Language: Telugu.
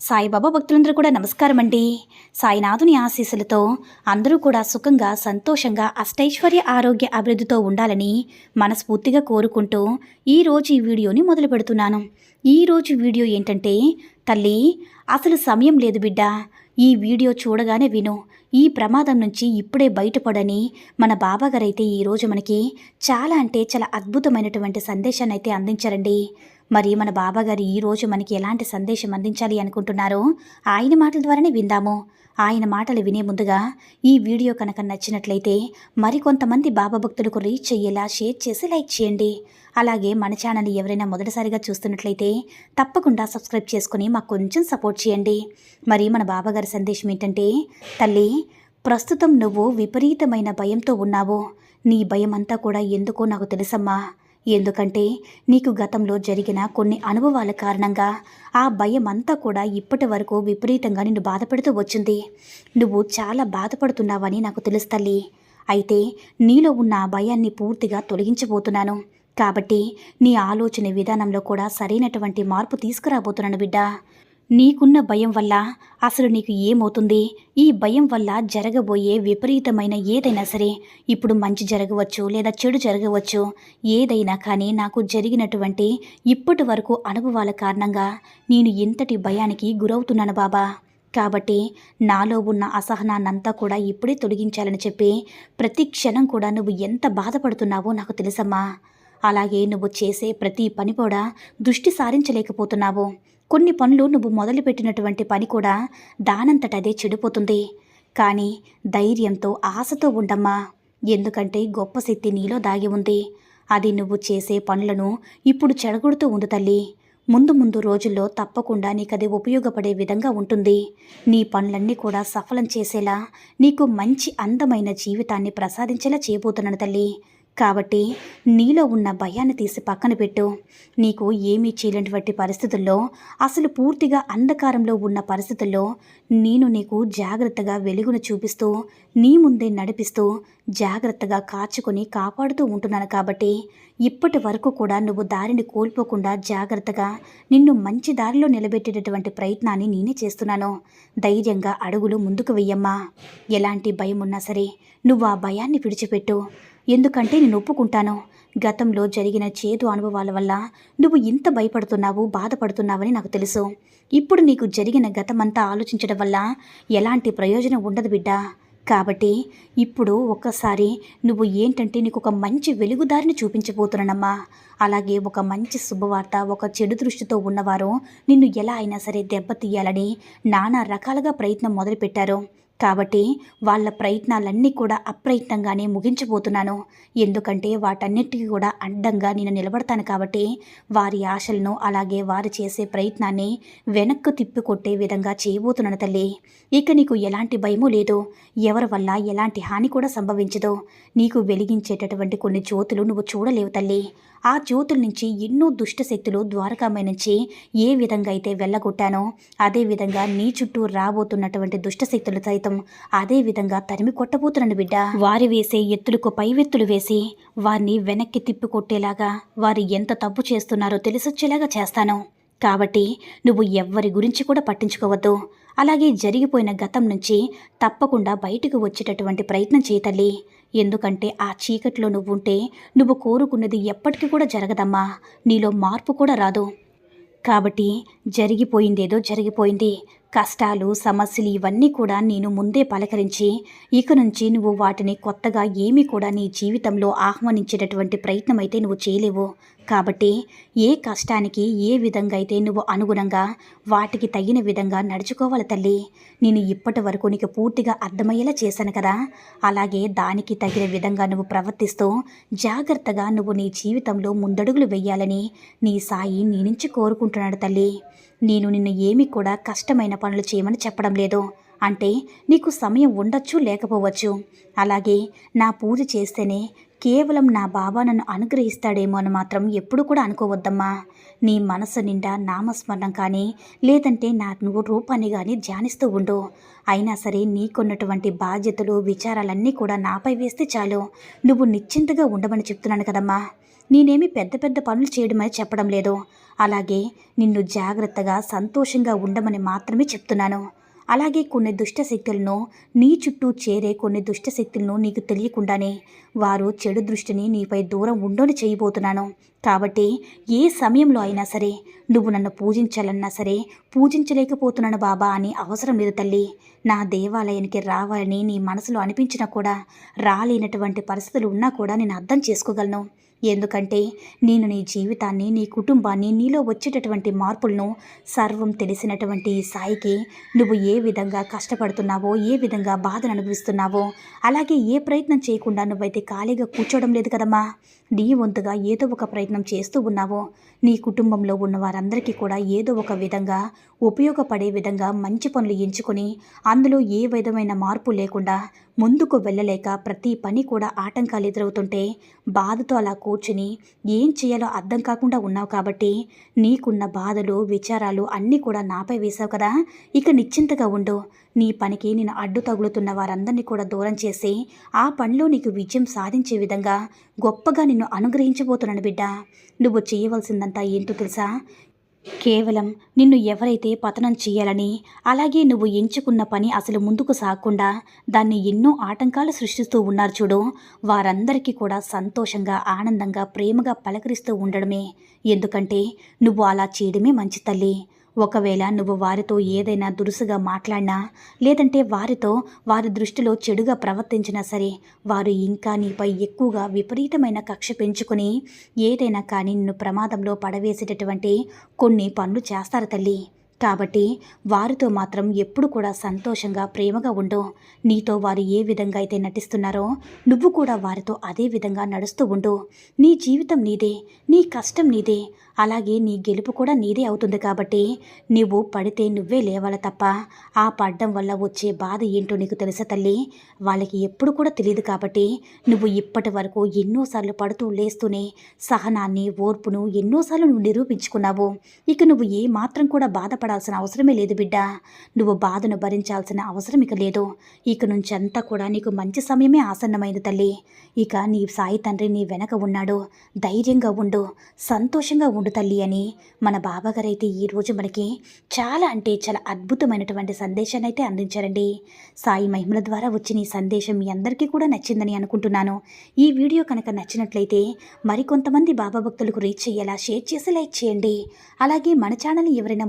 సాయిబాబా భక్తులందరూ కూడా నమస్కారం అండి సాయినాథుని ఆశీస్సులతో అందరూ కూడా సుఖంగా సంతోషంగా అష్టైశ్వర్య ఆరోగ్య అభివృద్ధితో ఉండాలని మనస్ఫూర్తిగా కోరుకుంటూ ఈరోజు ఈ వీడియోని మొదలు పెడుతున్నాను. ఈరోజు వీడియో ఏంటంటే తల్లి అసలు సమయం లేదు బిడ్డ. ఈ వీడియో చూడగానే విను. ఈ ప్రమాదం నుంచి ఇప్పుడే బయటపడని మన బాబాగారైతే ఈరోజు మనకి చాలా అంటే చాలా అద్భుతమైనటువంటి సందేశాన్ని అయితే అందించారండి. మరి మన బాబాగారు ఈరోజు మనకి ఎలాంటి సందేశం అందించాలి అనుకుంటున్నారో ఆయన మాటల ద్వారానే విందాము. ఆయన మాటలు వినే ముందుగా ఈ వీడియో కనుక నచ్చినట్లయితే మరికొంతమంది బాబా భక్తులకు రీచ్ అయ్యేలా షేర్ చేసి లైక్ చేయండి. అలాగే మన ఛానల్ ఎవరైనా మొదటిసారిగా చూస్తున్నట్లయితే తప్పకుండా సబ్స్క్రైబ్ చేసుకుని మాకు కొంచెం సపోర్ట్ చేయండి. మరి మన బాబాగారి సందేశం ఏంటంటే తల్లి ప్రస్తుతం నువ్వు విపరీతమైన భయంతో ఉన్నావు. నీ భయం అంతా కూడా ఎందుకో నాకు తెలుసమ్మా. ఎందుకంటే నీకు గతంలో జరిగిన కొన్ని అనుభవాల కారణంగా ఆ భయం అంతా కూడా ఇప్పటి వరకు విపరీతంగా నిన్ను బాధపెడుతూ వచ్చింది. నువ్వు చాలా బాధపడుతున్నావని నాకు తెలుసు తల్లి. అయితే నీలో ఉన్న ఆ భయాన్ని పూర్తిగా తొలగించబోతున్నాను. కాబట్టి నీ ఆలోచన విధానంలో కూడా సరైనటువంటి మార్పు తీసుకురాబోతున్నాను బిడ్డ. నీకున్న భయం వల్ల అసలు నీకు ఏమవుతుంది? ఈ భయం వల్ల జరగబోయే విపరీతమైన ఏదైనా సరే ఇప్పుడు మంచి జరగవచ్చు లేదా చెడు జరగవచ్చు. ఏదైనా కానీ నాకు జరిగినటువంటి ఇప్పటి వరకు అనుభవాల కారణంగా నేను ఇంతటి భయానికి గురవుతున్నాను బాబా. కాబట్టి నాలో ఉన్న అసహనాన్నంతా కూడా ఇప్పుడే తొలగించాలని చెప్పి ప్రతి క్షణం కూడా నువ్వు ఎంత బాధపడుతున్నావో నాకు తెలుసమ్మా. అలాగే నువ్వు చేసే ప్రతి పని కూడా దృష్టి సారించలేకపోతున్నావు. కొన్ని పనులు నువ్వు మొదలుపెట్టినటువంటి పని కూడా దానంతటదే చెడిపోతుంది. కానీ ధైర్యంతో ఆశతో ఉండమ్మా. ఎందుకంటే గొప్ప శక్తి నీలో దాగి ఉంది. అది నువ్వు చేసే పనులను ఇప్పుడు చెడగొడుతూ ఉంది తల్లి. ముందు ముందు రోజుల్లో తప్పకుండా నీకు అది ఉపయోగపడే విధంగా ఉంటుంది. నీ పనులన్నీ కూడా సఫలం చేసేలా నీకు మంచి అందమైన జీవితాన్ని ప్రసాదించేలా చేయబోతున్నాను తల్లి. కాబట్టి నీలో ఉన్న భయాన్ని తీసి పక్కన పెట్టు. నీకు ఏమీ చేయలేనటువంటి పరిస్థితుల్లో అసలు పూర్తిగా అంధకారంలో ఉన్న పరిస్థితుల్లో నేను నీకు జాగ్రత్తగా వెలుగును చూపిస్తూ నీ ముందే నడిపిస్తూ జాగ్రత్తగా కాచుకొని కాపాడుతూ ఉంటున్నాను కాబట్టి ఇప్పటి వరకు కూడా నువ్వు దారిని కోల్పోకుండా జాగ్రత్తగా నిన్ను మంచి దారిలో నిలబెట్టేటటువంటి ప్రయత్నాన్ని నేనే చేస్తున్నాను. ధైర్యంగా అడుగులు ముందుకు వెయ్యమ్మా. ఎలాంటి భయం ఉన్నా సరే నువ్వు ఆ భయాన్ని విడిచిపెట్టు. ఎందుకంటే నేను ఒప్పుకుంటాను. గతంలో జరిగిన చేదు అనుభవాల వల్ల నువ్వు ఇంత భయపడుతున్నావు బాధపడుతున్నావని నాకు తెలుసు. ఇప్పుడు నీకు జరిగిన గతమంతా ఆలోచించడం వల్ల ఎలాంటి ప్రయోజనం ఉండదు బిడ్డ. కాబట్టి ఇప్పుడు ఒక్కసారి నువ్వు ఏంటంటే నీకు ఒక మంచి వెలుగుదారిని చూపించబోతున్నానమ్మా. అలాగే ఒక మంచి శుభవార్త ఒక చెడు దృష్టితో ఉన్నవారు నిన్ను ఎలా అయినా సరే దెబ్బతీయాలని నానా రకాలుగా ప్రయత్నం మొదలుపెట్టారు. కాబట్టి వాళ్ళ ప్రయత్నాలన్నీ కూడా అప్రయత్నంగానే ముగించబోతున్నాను. ఎందుకంటే వాటన్నిటికీ కూడా అడ్డంగా నేను నిలబడతాను కాబట్టి వారి ఆశలను అలాగే వారు చేసే ప్రయత్నాన్ని వెనక్కు తిప్పికొట్టే విధంగా చేయబోతున్నాను తల్లి. ఇక నీకు ఎలాంటి భయము లేదు. ఎవరి వల్ల ఎలాంటి హాని కూడా సంభవించదు. నీకు వెలిగించేటటువంటి కొన్ని జ్యోతులు నువ్వు చూడలేవు తల్లి. ఆ జ్యోతుల నుంచి ఎన్నో దుష్ట శక్తులు ద్వారకామై నుంచి ఏ విధంగా అయితే వెళ్ళగొట్టానో అదేవిధంగా నీ చుట్టూ రాబోతున్నటువంటి దుష్టశక్తులు సైతం అదే విధంగా తరిమి కొట్టబోతున్నాను బిడ్డ. వారి వేసే ఎత్తులకు పైవెత్తులు వేసి వారిని వెనక్కి తిప్పి కొట్టేలాగా వారు ఎంత తప్పు చేస్తున్నారో తెలిసొచ్చేలాగా చేస్తాను. కాబట్టి నువ్వు ఎవ్వరి గురించి కూడా పట్టించుకోవద్దు. అలాగే జరిగిపోయిన గతం నుంచి తప్పకుండా బయటకు వచ్చేటటువంటి ప్రయత్నం చేయతల్లి ఎందుకంటే ఆ చీకట్లో నువ్వుంటే నువ్వు కోరుకున్నది ఎప్పటికీ కూడా జరగదమ్మా. నీలో మార్పు కూడా రాదు. కాబట్టి జరిగిపోయిందేదో జరిగిపోయింది. కష్టాలు సమస్యలు ఇవన్నీ కూడా నేను ముందే పలకరించి ఇక నుంచి నువ్వు వాటిని కొత్తగా ఏమీ కూడా నీ జీవితంలో ఆహ్వానించేటటువంటి ప్రయత్నం అయితే నువ్వు చేయలేవు. కాబట్టి ఏ కష్టానికి ఏ విధంగా అయితే నువ్వు అనుగుణంగా వాటికి తగిన విధంగా నడుచుకోవాలి తల్లి నేను ఇప్పటి వరకు నీకు పూర్తిగా అర్థమయ్యేలా చేశాను కదా. అలాగే దానికి తగిన విధంగా నువ్వు ప్రవర్తిస్తూ జాగ్రత్తగా నువ్వు నీ జీవితంలో ముందడుగులు వేయాలని నీ సాయి నీ నుంచి కోరుకుంటున్నాడు తల్లి. నేను నిన్ను ఏమీ కూడా కష్టమైన పనులు చేయమని చెప్పడం లేదు. అంటే నీకు సమయం ఉండొచ్చు లేకపోవచ్చు. అలాగే నా పూజ చేస్తేనే కేవలం నా బాబా నన్ను అనుగ్రహిస్తాడేమో అని మాత్రం ఎప్పుడు కూడా అనుకోవద్దమ్మా. నీ మనసు నిండా నామస్మరణం కానీ లేదంటే నా నువ్వు రూపాన్ని కానీ ధ్యానిస్తూ ఉండు. అయినా సరే నీకున్నటువంటి బాధ్యతలు విచారాలన్నీ కూడా నాపై వేస్తే చాలు. నువ్వు నిశ్చింతగా ఉండమని చెప్తున్నాను కదమ్మా. నేనేమి పెద్ద పెద్ద పనులు చేయడమని చెప్పడం లేదు. అలాగే నిన్ను జాగ్రత్తగా సంతోషంగా ఉండమని మాత్రమే చెప్తున్నాను. అలాగే కొన్ని దుష్ట శక్తులను నీ చుట్టూ చేరే కొన్ని దుష్ట శక్తులను నీకు తెలియకుండానే వారు చెడు దృష్టిని నీపై దూరం ఉండని చేయబోతున్నాను. కాబట్టి ఏ సమయంలో అయినా సరే నువ్వు నన్ను పూజించాలన్నా సరే పూజించలేకపోతున్నాను బాబా అని అవసరం లేదు తల్లి. నా దేవాలయానికి రావాలని నీ మనసులో అనిపించినా కూడా రాలేనటువంటి పరిస్థితులు ఉన్నా కూడా నేను అర్థం చేసుకోగలను. ఎందుకంటే నేను నీ జీవితాన్ని నీ కుటుంబాన్ని నీలో వచ్చేటటువంటి మార్పులను సర్వం తెలిసినటువంటి సాయికి నువ్వు ఏ విధంగా కష్టపడుతున్నావో ఏ విధంగా బాధను అనుభవిస్తున్నావో అలాగే ఏ ప్రయత్నం చేయకుండా నువ్వైతే ఖాళీగా కూర్చోవడం లేదు కదమ్మా. నీ వంతుగా ఏదో ఒక ప్రయత్నం చేస్తూ ఉన్నావో నీ కుటుంబంలో ఉన్న వారందరికీ కూడా ఏదో ఒక విధంగా ఉపయోగపడే విధంగా మంచి పనులు ఎంచుకొని అందులో ఏ విధమైన మార్పు లేకుండా ముందుకు వెళ్ళలేక ప్రతి పని కూడా ఆటంకాలు ఎదురవుతుంటే బాధతో అలా కూర్చుని ఏం చేయాలో అర్థం కాకుండా ఉన్నావు కాబట్టి నీకున్న బాధలు విచారాలు అన్నీ కూడా నాపై వేశావు కదా? ఇక నిశ్చింతగా ఉండు. నీ పనికి నేను అడ్డు తగులుతున్న వారందరినీ కూడా దూరం చేసి ఆ పనిలో నీకు విజయం సాధించే విధంగా గొప్పగా నేను నిన్ను అనుగ్రహించబోతున్నాను బిడ్డ. నువ్వు చేయవలసిందంతా ఏంటో తెలుసా? కేవలం నిన్ను ఎవరైతే పతనం చేయాలని అలాగే నువ్వు ఎంచుకున్న పని అసలు ముందుకు సాగకుండా దాన్ని ఎన్నో ఆటంకాలు సృష్టిస్తూ ఉన్నారు చూడు. వారందరికీ కూడా సంతోషంగా ఆనందంగా ప్రేమగా పలకరిస్తూ ఉండడమే. ఎందుకంటే నువ్వు అలా చేయడమే మంచి తల్లి. ఒకవేళ నువ్వు వారితో ఏదైనా దురుసుగా మాట్లాడినా లేదంటే వారితో వారి దృష్టిలో చెడుగా ప్రవర్తించినా సరే వారు ఇంకా నీపై ఎక్కువగా విపరీతమైన కక్ష పెంచుకొని ఏదైనా కానీ నిన్ను ప్రమాదంలో పడవేసేటటువంటి కొన్ని పనులు చేస్తారు తల్లి. కాబట్టి వారితో మాత్రం ఎప్పుడు కూడా సంతోషంగా ప్రేమగా ఉండు. నీతో వారు ఏ విధంగా అయితే నటిస్తున్నారో నువ్వు కూడా వారితో అదే విధంగా నడుస్తూ ఉండు. నీ జీవితం నీదే నీ కష్టం నీదే. అలాగే నీ గెలుపు కూడా నీదే అవుతుంది కాబట్టి నువ్వు పడితే నువ్వే లేవాలి తప్ప ఆ పడ్డం వల్ల వచ్చే బాధ ఏంటో నీకు తెలుసా తల్లి? వాళ్ళకి ఎప్పుడు కూడా తెలియదు కాబట్టి నువ్వు ఇప్పటి వరకు ఎన్నోసార్లు పడుతూ లేస్తూనే సహనాన్ని ఓర్పును ఎన్నోసార్లు నువ్వు నిరూపించుకున్నావు. ఇక నువ్వు ఏ మాత్రం కూడా బాధపడాల్సిన అవసరమే లేదు బిడ్డ. నువ్వు బాధను భరించాల్సిన అవసరం ఇక లేదు. ఇక నుంచి అంతా కూడా నీకు మంచి సమయమే ఆసన్నమైంది తల్లి. ఇక నీ సాయి తండ్రి నీ వెనక ఉన్నాడు. ధైర్యంగా ఉండు. సంతోషంగా ఉండు తల్లి అని. మన బాబాగారైతే ఈరోజు మనకి చాలా అంటే చాలా అద్భుతమైనటువంటి సందేశాన్ని అయితే అందించారండి. సాయి మహిమల ద్వారా వచ్చిన ఈ సందేశం మీ అందరికీ కూడా నచ్చిందని అనుకుంటున్నాను. ఈ వీడియో కనుక నచ్చినట్లయితే మరికొంతమంది బాబా భక్తులకు రీచ్ అయ్యేలా షేర్ చేసి లైక్ చేయండి. అలాగే మన ఛానల్ ఎవరైనా